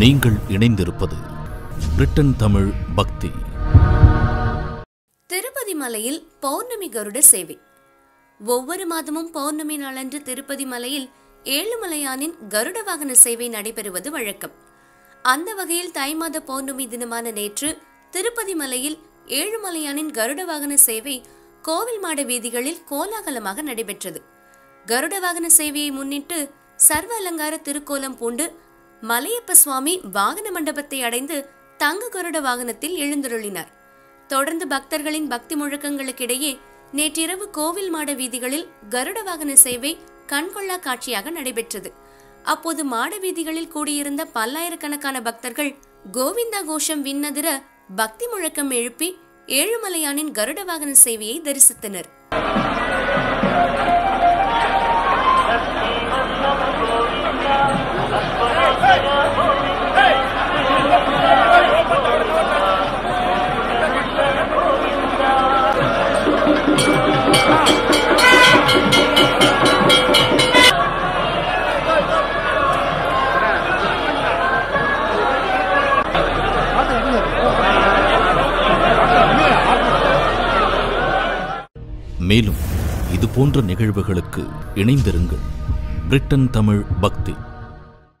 நீங்கள் இணைந்திருப்பது பிரிட்டன் தமிழ் பக்தி. திருப்பதி மலையில் பௌர்ணமி கருட சேவை. ஒவ்வொரு மாதமும் பௌர்ணமி நாளன்று திருப்பதி மலையில் ஏழுமலையானின் கருட வாகன சேவை நடைபெறுவது வழக்கம். அந்த வகையில் தை மாத பௌர்ணமி தினமான நேற்று திருப்பதி மலையில் ஏழுமலையானின் கருட வாகன சேவை கோவில் மாட வீதிகளில் கோலாகலமாக நடைபெற்றது. கருட வாகன சேவையை முன்னிட்டு சர்வ அலங்கார திருக்கோலம் பூண்டு மலையப்ப சுவாமி வாகன மண்டபத்தை அடைந்து தங்க கருட வாகனத்தில் எழுந்தருளினார். தொடர்ந்து பக்தர்களின் பக்தி முழக்கங்களுக்கிடையே நேற்றிரவு கோவில் மாட வீதிகளில் கருட வாகன சேவை கண்கொள்ளா காட்சியாக நடைபெற்றது. அப்போது மாட வீதிகளில் கூடியிருந்த பல்லாயிரக்கணக்கான பக்தர்கள் கோவிந்தா கோஷம் விண்ணதிர பக்தி முழக்கம் எழுப்பி ஏழுமலையானின் கருட வாகன சேவையை தரிசித்தனர். மேலும் இது போன்ற நிகழ்வுகளுக்கு இணைந்திருங்கள். பிரிட்டன் தமிழ் பக்தி.